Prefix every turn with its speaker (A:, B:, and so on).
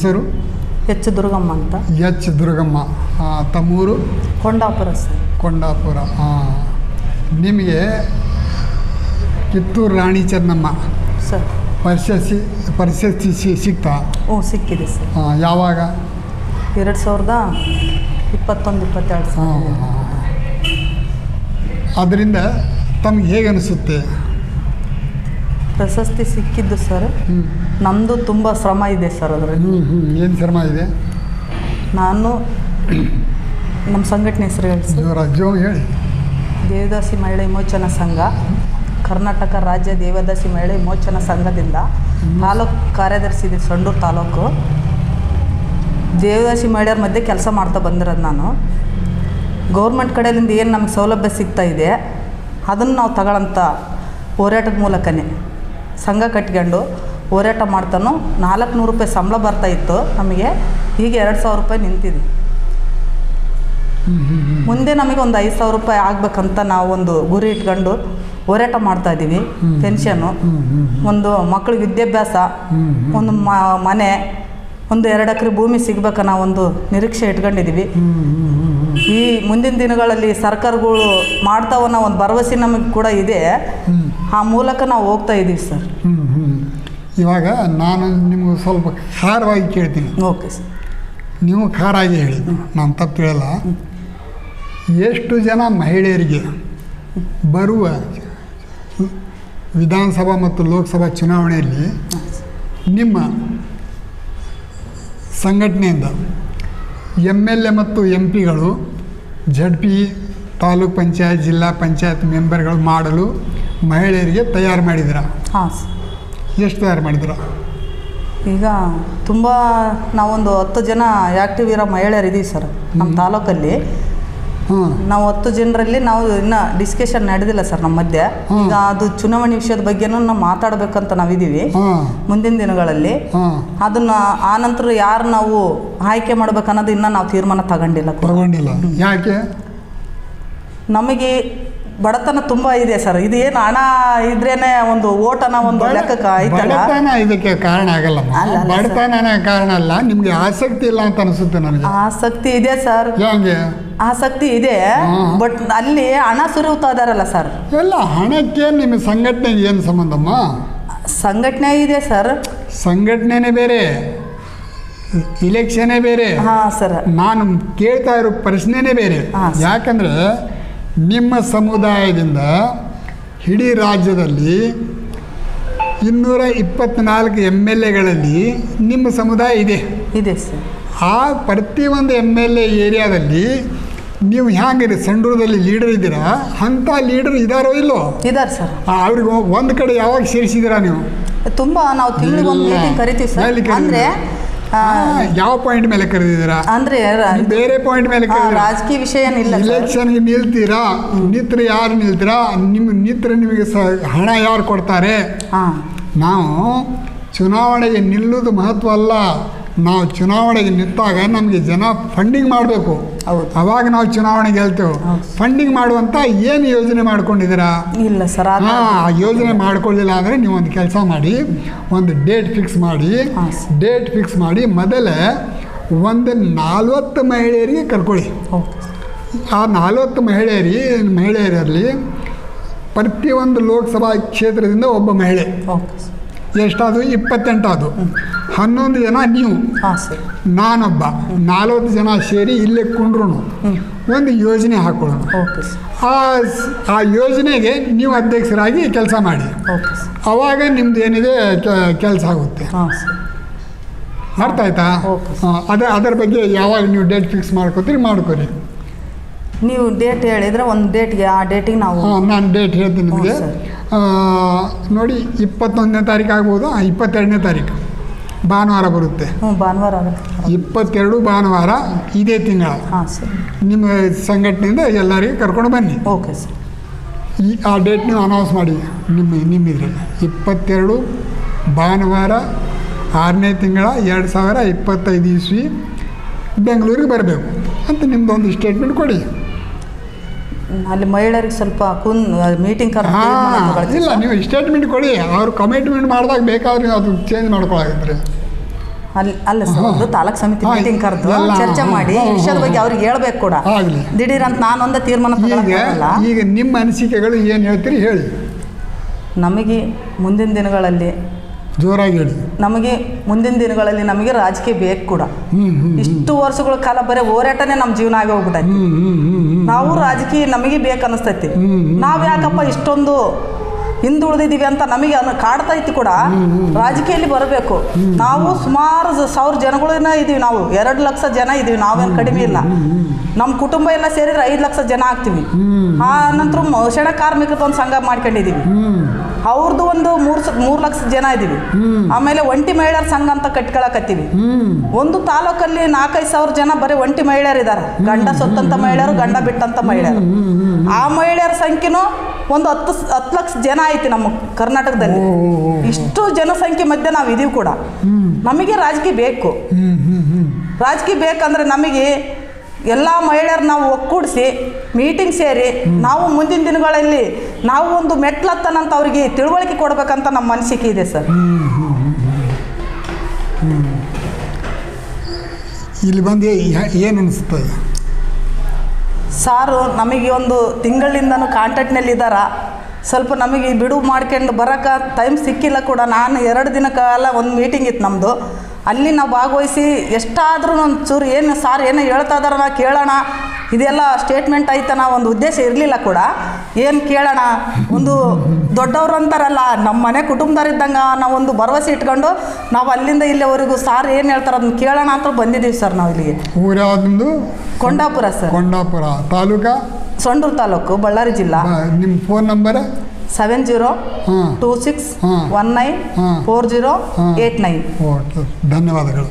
A: ಹೆಸರು?
B: ಎಚ್ ದುರ್ಗಮ್ಮ ಅಂತ.
A: ಎಚ್ ದುರ್ಗಮ್ಮ. ತಮ್ಮೂರು?
B: ಕೊಂಡಾಪುರ ಸರ್.
A: ಕೊಂಡಾಪುರ ಹಾಂ ನಿಮಗೆ ಕಿತ್ತೂರು ರಾಣಿ ಚೆನ್ನಮ್ಮ
B: ಸರ್.
A: ಪರಿಶಸ್ತಿ ಪರಿಶಸ್ತಿ ಸಿಗ್ತಾ
B: ಹ್ಞೂ ಸಿಕ್ಕಿದೆ ಸರ್.
A: ಹಾಂ ಯಾವಾಗ?
B: ಎರಡು ಸಾವಿರದ ಇಪ್ಪತ್ತೊಂದು ಇಪ್ಪತ್ತೆರಡು
A: ಹಾಂ ಅದರಿಂದ ತಮಗೆ ಹೇಗೆ ಅನಿಸುತ್ತೆ
B: ಪ್ರಶಸ್ತಿ ಸಿಕ್ಕಿದ್ದು ಸರ್.
A: ಹ್ಞೂ
B: ನಮ್ಮದು ತುಂಬ ಶ್ರಮ ಇದೆ ಸರ್ ಅದರಲ್ಲಿ.
A: ಹ್ಞೂ ಹ್ಞೂ ಏನು ಶ್ರಮ ಇದೆ?
B: ನಾನು ನಮ್ಮ ಸಂಘಟನೆ ಹೆಸರು ಸರ್.
A: ಹೇಳಿ.
B: ದೇವದಾಸಿ ಮಹಿಳೆ ವಿಮೋಚನಾ ಸಂಘ ಕರ್ನಾಟಕ ರಾಜ್ಯ ದೇವದಾಸಿ ಮಹಿಳೆ ವಿಮೋಚನಾ ಸಂಘದಿಂದ ತಾಲೂಕು ಕಾರ್ಯದರ್ಶಿ ಇದೆ ಸಂಡೂರು ತಾಲೂಕು. ದೇವದಾಸಿ ಮಹಿಳೆಯರ ಮಧ್ಯೆ ಕೆಲಸ ಮಾಡ್ತಾ ಬಂದಿರೋದು ನಾನು. ಗೌರ್ಮೆಂಟ್ ಕಡೆಯಿಂದ ಏನು ನಮಗೆ ಸೌಲಭ್ಯ ಸಿಗ್ತಾ ಇದೆ ಅದನ್ನು ನಾವು ತಗೊಳ್ಳೋಂಥ ಹೋರಾಟದ ಮೂಲಕನೇ ಸಂಘ ಕಟ್ಕೊಂಡು ಹೋರಾಟ ಮಾಡ್ತಾನೋ ನಾಲ್ಕು ನೂರು ರೂಪಾಯಿ ಸಂಬಳ ಬರ್ತಾ ಇತ್ತು ನಮಗೆ ಈಗ ಎರಡು ಸಾವಿರ ರೂಪಾಯಿ ನಿಂತಿದೆ. ಮುಂದೆ ನಮಗೆ ಒಂದು ಐದು ಸಾವಿರ ರೂಪಾಯಿ ಆಗ್ಬೇಕಂತ ನಾವು ಒಂದು ಗುರಿ ಇಟ್ಕೊಂಡು ಹೋರಾಟ ಮಾಡ್ತಾ ಇದ್ದೀವಿ ಪೆನ್ಷನ್ನು ಒಂದು ಮಕ್ಕಳಿಗೆ ವಿದ್ಯಾಭ್ಯಾಸ, ಒಂದು ಮನೆ, ಒಂದು ಎರಡು ಎಕರೆ ಭೂಮಿ ಸಿಗ್ಬೇಕ ನಾವು ಒಂದು ನಿರೀಕ್ಷೆ ಇಟ್ಕೊಂಡಿದ್ದೀವಿ. ಈ ಮುಂದಿನ ದಿನಗಳಲ್ಲಿ ಸರ್ಕಾರಗಳು ಮಾಡ್ತಾವನ್ನ ಒಂದು ಭರವಸೆ ನಮಗೆ ಕೂಡ ಇದೆ. ಆ ಮೂಲಕ ನಾವು ಹೋಗ್ತಾ ಇದ್ದೀವಿ ಸರ್.
A: ಇವಾಗ ನಾನು ನಿಮಗೆ ಸ್ವಲ್ಪ ಖಾರವಾಗಿ ಕೇಳ್ತೀನಿ.
B: Okay sir.
A: ನೀವು ಖಾರಾಗಿ ಹೇಳಿದ್ದು ನಾನು ತಪ್ಪು ಹೇಳಲ್ಲ. ಎಷ್ಟು ಜನ ಮಹಿಳೆಯರಿಗೆ ಬರುವ ವಿಧಾನಸಭಾ ಮತ್ತು ಲೋಕಸಭಾ ಚುನಾವಣೆಯಲ್ಲಿ ನಿಮ್ಮ ಸಂಘಟನೆಯಿಂದ ಎಂ ಎಲ್ ಎ ಮತ್ತು ಎಂ ಪಿಗಳು ಜಡ್ ಪಿ ತಾಲೂಕ್ ಪಂಚಾಯತ್ ಜಿಲ್ಲಾ ಪಂಚಾಯತ್ ಮೆಂಬರ್ಗಳು ಮಾಡಲು ಮಹಿಳೆಯರಿಗೆ ತಯಾರು ಮಾಡಿದ್ದೀರಾ?
B: ಹಾಂ ಸರ್.
A: ಎಷ್ಟು ತಯಾರು ಮಾಡಿದ್ರು
B: ಈಗ ತುಂಬ ನಾವೊಂದು ಹತ್ತು ಜನ ಆ್ಯಕ್ಟಿವ್ ಇರೋ ಮಹಿಳೆಯರು ಇದ್ದೀವಿ ಸರ್ ನಮ್ಮ ತಾಲೂಕಲ್ಲಿ. ನಾವು ಹತ್ತು ಜನರಲ್ಲಿ ನಾವು ಇನ್ನು ಡಿಸ್ಕಷನ್ ನಡೆದಿಲ್ಲ ಸರ್ ನಮ್ಮ ಮಧ್ಯೆ. ಈಗ ಅದು ಚುನಾವಣೆ ವಿಷಯದ ಬಗ್ಗೆನೂ ನಾವು ಮಾತಾಡಬೇಕಂತ ನಾವಿದ್ದೀವಿ. ಮುಂದಿನ ದಿನಗಳಲ್ಲಿ.
A: ಅದನ್ನು
B: ಅದನ್ನ ಆ ನಂತರ ಯಾರು ನಾವು ಆಯ್ಕೆ ಮಾಡ್ಬೇಕು ಅನ್ನೋದು ಇನ್ನೂ ನಾವು ತೀರ್ಮಾನ ತಗೊಂಡಿಲ್ಲ
A: ತಗೊಂಡಿಲ್ಲ. ಯಾಕೆ?
B: ನಮಗೆ ಬಡತನ ತುಂಬಾ ಇದೆ ಸರ್. ಇದು ಏನು ಹಣ ಇದ್ರೇನೆ ಒಂದು ಓಟನ ಒಂದು ಲೆಕ್ಕಕ್ಕೆ ಆಯ್ತಲ್ಲ?
A: ಬಡತನ ಇದಕ್ಕೆ ಕಾರಣ
B: ಆಗಲ್ಲ
A: ಬಡತನ ಕಾರಣ ಅಲ್ಲ ನಿಮ್ಗೆ ಆಸಕ್ತಿ ಇಲ್ಲ ಅಂತ ಅನಿಸುತ್ತೆ ನನಗೆ.
B: ಆಸಕ್ತಿ ಇದೆ ಸರ್.
A: ಹೆಂಗೆ
B: ಆಸಕ್ತಿ ಇದೆ ಬಟ್ ಅಲ್ಲಿ ಹಣ ಸುರಿಯುತ್ತಾ ಇದಾರಲ್ಲ ಸರ್.
A: ಎಲ್ಲ ಹಣಕ್ಕೆ ನಿಮ್ಮ ಸಂಘಟನೆ ಏನು ಸಂಬಂಧಮ್ಮ?
B: ಸಂಘಟನೆ ಇದೆ ಸರ್.
A: ಸಂಘಟನೆನೇ ಬೇರೆ ಇಲೆಕ್ಷನೇ ಬೇರೆ.
B: ಹಾಂ ಸರ್.
A: ನಾನು ಕೇಳ್ತಾ ಇರೋ ಪ್ರಶ್ನೆನೇ ಬೇರೆ. ಯಾಕಂದರೆ ನಿಮ್ಮ ಸಮುದಾಯದಿಂದ ಇಡೀ ರಾಜ್ಯದಲ್ಲಿ ಇನ್ನೂರ ಇಪ್ಪತ್ನಾಲ್ಕು ಎಂ ಎಲ್ ಎಗಳಲ್ಲಿ ನಿಮ್ಮ ಸಮುದಾಯ ಇದೆ.
B: ಇದೆ ಸರ್.
A: ಆ ಪ್ರತಿಯೊಂದು ಎಂ ಎಲ್ ಎ ಏರಿಯಾದಲ್ಲಿ ನೀವು ಹ್ಯಾಂಗಿರಿ? ಸಂಡೂರದಲ್ಲಿ ಲೀಡರ್ ಇದ್ದೀರಾ? ಅಂಥ ಲೀಡರ್ ಇದಾರೋ ಇಲ್ಲೋ?
B: ಇದಾರೆ ಸರ್.
A: ಅವ್ರಿಗೆ ಒಂದು ಕಡೆ ಯಾವಾಗ ಸೇರಿಸಿದ್ದೀರಾ ನೀವು?
B: ತುಂಬ ನಾವು ತಿಂಗಳಿಗೆ ಒಂದು. ಮೀಟಿಂಗ್ ಕರಿತೀವಿ ಸರ್. ಅಂದರೆ
A: ಯಾವ ಪಾಯಿಂಟ್ ಮೇಲೆ ಕರೆದಿದ್ದೀರಾ?
B: ಅಂದ್ರೆ
A: ಬೇರೆ ಪಾಯಿಂಟ್ ಮೇಲೆ
B: ರಾಜಕೀಯ ವಿಷಯ ಇಲೆಕ್ಷನ್
A: ಇಲೆಕ್ಷನ್ಗೆ ನಿಲ್ತೀರಾ? ನಿತ್ರ ಯಾರು ನಿಲ್ತೀರಾ? ನಿಮ್ಮ ನಿತ್ರ ನಿಮಗೆ ಹಣ ಯಾರು ಕೊಡ್ತಾರೆ?
B: ಹಾಂ.
A: ನಾವು ಚುನಾವಣೆಗೆ ನಿಲ್ಲುವುದು ಮಹತ್ವ ಅಲ್ಲ ನಾವು ಚುನಾವಣೆಗೆ ನಿಂತಾಗ ನಮಗೆ ಜನ ಫಂಡಿಂಗ್ ಮಾಡಬೇಕು. ಅವಾಗ ನಾವು ಚುನಾವಣೆ ಗೆಲ್ತೇವೆ ಫಂಡಿಂಗ್ ಮಾಡುವಂಥ ಏನು ಯೋಜನೆ ಮಾಡ್ಕೊಂಡಿದ್ದೀರಾ?
B: ಇಲ್ಲ ಸರ್ ಆ
A: ಆ ಯೋಜನೆ ಮಾಡ್ಕೊಳ್ಳಿಲ್ಲ ಅಂದರೆ ನೀವು ಒಂದು ಕೆಲಸ ಮಾಡಿ ಒಂದು ಡೇಟ್ ಫಿಕ್ಸ್ ಮಾಡಿ ಡೇಟ್ ಫಿಕ್ಸ್ ಮಾಡಿ ಮೊದಲೇ ಒಂದು ನಾಲ್ವತ್ತು ಮಹಿಳೆಯರಿಗೆ ಕರ್ಕೊಳ್ಳಿ. ಆ ನಾಲ್ವತ್ತು ಮಹಿಳೆಯರಿ ಮಹಿಳೆಯರಲ್ಲಿ ಪ್ರತಿಯೊಂದು ಲೋಕಸಭಾ ಕ್ಷೇತ್ರದಿಂದ ಒಬ್ಬ ಮಹಿಳೆ.
B: ಓಕೆ ಇಪ್ಪತ್ತೆಂಟಾದ್ರು
A: ಎಷ್ಟಾದು ಇಪ್ಪತ್ತೆಂಟಾದು. ಹನ್ನೊಂದು ಜನ ನೀವು.
B: ಹಾಂ ಸರ್.
A: ನಾನೊಬ್ಬ. ನಾಲ್ವತ್ತು ಜನ ಸೇರಿ ಇಲ್ಲೇ ಕುಂಡ್ರು ಒಂದು ಯೋಜನೆ ಹಾಕೊಳ್ಳೋಣ.
B: ಓಕೆ
A: ಆ ಆ ಯೋಜನೆಗೆ ನೀವು ಅಧ್ಯಕ್ಷರಾಗಿ ಕೆಲಸ ಮಾಡಿ.
B: ಓಕೆ
A: ಅವಾಗ ನಿಮ್ದು ಏನಿದೆ ಕೆಲಸ ಆಗುತ್ತೆ.
B: ಹಾಂ ಸರ್.
A: ಅರ್ಥ ಆಯ್ತಾ? ಅದ ಅದರ ಬಗ್ಗೆ ಯಾವಾಗ ನೀವು ಡೇಟ್ ಫಿಕ್ಸ್ ಮಾಡ್ಕೋತೀರಿ ಮಾಡ್ಕೊರಿ.
B: ನೀವು ಡೇಟ್ ಹೇಳಿದ್ರೆ ಒಂದು ಡೇಟ್ಗೆ ಆ ಡೇಟಿಗೆ ನಾವು
A: ಹಾಂ ನಾನು ಡೇಟ್ ಹೇಳ್ತೀನಿ ನಿಮಗೆ. ನೋಡಿ ಇಪ್ಪತ್ತೊಂದನೇ ತಾರೀಕು ಆಗ್ಬೋದು. ಇಪ್ಪತ್ತೆರಡನೇ ತಾರೀಕು. ಭಾನುವಾರ ಬರುತ್ತೆ.
B: ಹ್ಞೂ ಭಾನುವಾರ
A: ಇಪ್ಪತ್ತೆರಡು ಭಾನುವಾರ ಇದೇ ತಿಂಗಳ.
B: ಹಾಂ ಸರ್.
A: ನಿಮ್ಮ ಸಂಘಟನೆಯಿಂದ ಎಲ್ಲರಿಗೂ ಕರ್ಕೊಂಡು ಬನ್ನಿ.
B: ಓಕೆ ಸರ್
A: ಈ ಆ ಡೇಟ್ ನೀವು ಅನೌನ್ಸ್ ಮಾಡಿ. ನಿಮ್ಮ ನಿಮ್ಮಿದ್ರಲ್ಲಿ. ಇಪ್ಪತ್ತೆರಡು ಭಾನುವಾರ ಆರನೇ ತಿಂಗಳ ಎರಡು ಸಾವಿರ ಇಪ್ಪತ್ತೈದು ಇಸ್ವಿ ಬೆಂಗಳೂರಿಗೆ ಬರಬೇಕು. ಅಂತ ನಿಮ್ಮದೊಂದು ಸ್ಟೇಟ್ಮೆಂಟ್ ಕೊಡಿ.
B: ಅಲ್ಲಿ ಮಹಿಳೆಯರಿಗೆ ಸ್ವಲ್ಪ ಕುನ್ ಮೀಟಿಂಗ್ ಕರ್ಕೊಂಡು
A: ಇಲ್ಲ ನೀವು ಸ್ಟೇಟ್ಮೆಂಟ್ ಕೊಡಿ. ಅವ್ರು ಕಮಿಟ್ಮೆಂಟ್ ಮಾಡಿದಾಗ ಬೇಕಾದ್ರೆ ಅದು ಚೇಂಜ್ ಮಾಡ್ಕೊಳಾಗಿದ್ರೆ.
B: ಅಲ್ಲಿ ಅಲ್ಲ ಸರ್ ಒಂದು ತಾಲೂಕ್ ಸಮಿತಿ ಮೀಟಿಂಗ್ ಕರೆದು ಚರ್ಚೆ ಮಾಡಿ ವಿಷಯದ ಬಗ್ಗೆ ಅವ್ರಿಗೆ ಹೇಳ್ಬೇಕು ಕೂಡ. ದಿಢೀರ್ ಅಂತ ನಾನೊಂದೇ ತೀರ್ಮಾನ
A: ಈಗ
B: ತಗೊಳಕ್ಕಾಗಲ್ಲ
A: ಈಗ ನಿಮ್ಮ ಅನಿಸಿಕೆಗಳು ಏನು ಹೇಳ್ತೀರಿ ಹೇಳಿ.
B: ನಮಗೆ ಮುಂದಿನ ದಿನಗಳಲ್ಲಿ
A: ಜೋರಾಗಿ ಹೇಳಿ.
B: ನಮಗೆ ಮುಂದಿನ ದಿನಗಳಲ್ಲಿ ನಮಗೆ ರಾಜಕೀಯ ಬೇಕು ಕೂಡ. ಇಷ್ಟು ವರ್ಷಗಳ ಕಾಲ ಬರೀ ಹೋರಾಟನೇ ನಮ್ಮ ಜೀವನ ಆಗಿ ಹೋಗ್ಬಿಟ್ಟೈತಿ
A: ಹ್ಞೂ
B: ನಾವು ರಾಜಕೀಯ ನಮಗೆ ಬೇಕು ಅನಿಸ್ತೈತಿ. ನಾವು ಯಾಕಪ್ಪ ಇಷ್ಟೊಂದು ಹಿಂದುಳಿದಿದ್ದೀವಿ ಅಂತ ನಮಗೆ ಅನ್ನ ಇತ್ತು ಕೂಡ ರಾಜಕೀಯಲ್ಲಿ ಬರಬೇಕು. ನಾವು ಸುಮಾರು ಸಾವಿರ ಜನಗಳನ್ನ ಇದೀವಿ ನಾವು. ಎರಡು ಲಕ್ಷ ಜನ ಇದೀವಿ ನಾವೇನು ಕಡಿಮೆ ಇಲ್ಲ. ನಮ್ಮ ಕುಟುಂಬ ಎಲ್ಲ ಸೇರಿದ್ರೆ ಐದು ಲಕ್ಷ ಜನ ಆಗ್ತೀವಿ. ಆ ನಂತರ ಶಣ ಕಾರ್ಮಿಕರದ ಒಂದು ಸಂಘ ಮಾಡ್ಕೊಂಡಿದ್ದೀವಿ ಅವ್ರದ್ದು ಒಂದು ಮೂರು ಮೂರು ಲಕ್ಷ ಜನ ಇದ್ದೀವಿ ಆಮೇಲೆ ಒಂಟಿ ಮಹಿಳೆಯರ ಸಂಘ ಅಂತ ಕಟ್ಕೊಳಕತ್ತೀವಿ. ಒಂದು ತಾಲೂಕಲ್ಲಿ ನಾಲ್ಕೈದು ಸಾವಿರ ಜನ ಬರೀ ಒಂಟಿ ಮಹಿಳೆಯರು ಇದ್ದಾರೆ ಗಂಡ ಸೊತ್ತಂತ ಮಹಿಳೆಯರು ಗಂಡ ಬಿಟ್ಟಂತ ಮಹಿಳೆಯರು. ಆ ಮಹಿಳೆಯರ ಸಂಖ್ಯೆನೂ ಒಂದು ಹತ್ತು ಹತ್ತು ಲಕ್ಷ ಜನ ಐತಿ ನಮ್ಮ ಕರ್ನಾಟಕದಲ್ಲಿ. ಇಷ್ಟು ಜನಸಂಖ್ಯೆ ಮಧ್ಯೆ ನಾವು ಇದೀವಿ ಕೂಡ. ನಮಗೆ ರಾಜಕೀಯ ಬೇಕು. ರಾಜಕೀಯ ಬೇಕಂದ್ರೆ ನಮಗೆ ಎಲ್ಲ ಮಹಿಳೆಯರು ನಾವು ಒಕ್ಕೂಡಿಸಿ ಮೀಟಿಂಗ್ ಸೇರಿ ನಾವು ಮುಂದಿನ ದಿನಗಳಲ್ಲಿ ನಾವು ಒಂದು ಮೆಟ್ಲತ್ತನಂತ ಅವರಿಗೆ ತಿಳುವಳಿಕೆ ಕೊಡಬೇಕಂತ ನಮ್ಮ ಮನಸ್ಸಿಗೆ ಇದೆ ಸರ್.
A: ಇಲ್ಲಿ ಬಂದು ಏನು ಅನಿಸ್ತದೆ
B: ಸಾರು ನಮಗೆ ಒಂದು ತಿಂಗಳಿಂದನೂ ಕಾಂಟ್ಯಾಕ್ಟ್ನಲ್ಲಿ ಇದ್ದಾರ. ಸ್ವಲ್ಪ ನಮಗೆ ಬಿಡುವು ಮಾಡ್ಕೊಂಡು ಬರೋಕೆ ಟೈಮ್ ಸಿಕ್ಕಿಲ್ಲ ಕೂಡ. ನಾನು ಎರಡು ದಿನ ಕಾಲ ಒಂದು ಮೀಟಿಂಗ್ ಇತ್ತು ನಮ್ಮದು ಅಲ್ಲಿ ನಾವು ಭಾಗವಹಿಸಿ ಎಷ್ಟಾದರೂ ಒಂದು ಚೂರು ಏನು ಸಾರ್ ಏನೋ ಹೇಳ್ತಾ ಇದಾರ ನಾ ಕೇಳೋಣ. ಇದೆಲ್ಲ ಸ್ಟೇಟ್ಮೆಂಟ್ ಐತನ ಒಂದು ಉದ್ದೇಶ ಇರಲಿಲ್ಲ ಕೂಡ. ಏನು ಕೇಳೋಣ? ಒಂದು ದೊಡ್ಡವರು ಅಂತಾರಲ್ಲ ನಮ್ಮ ಮನೆ ಕುಟುಂಬದವರಿದ್ದಂಗೆ ನಾವು ಒಂದು ಭರವಸೆ ಇಟ್ಕೊಂಡು ನಾವು ಅಲ್ಲಿಂದ ಇಲ್ಲಿವರೆಗೂ ಸಾರ್ ಏನು ಹೇಳ್ತಾರೆ ಅದನ್ನ ಕೇಳೋಣ ಅಂತ ಬಂದಿದ್ದೀವಿ ಸರ್ ನಾವು ಇಲ್ಲಿಗೆ.
A: ಊರು
B: ಕೊಂಡಾಪುರ ಸರ್.
A: ಕೊಂಡಾಪುರ ತಾಲೂಕಾ?
B: ಸೊಂಡೂರು ತಾಲೂಕು ಬಳ್ಳಾರಿ ಜಿಲ್ಲಾ.
A: ನಿಮ್ಮ phone number?
B: Seven zero two six. One nine four zero eight nine.
A: Okay. ಧನ್ಯವಾದಗಳು.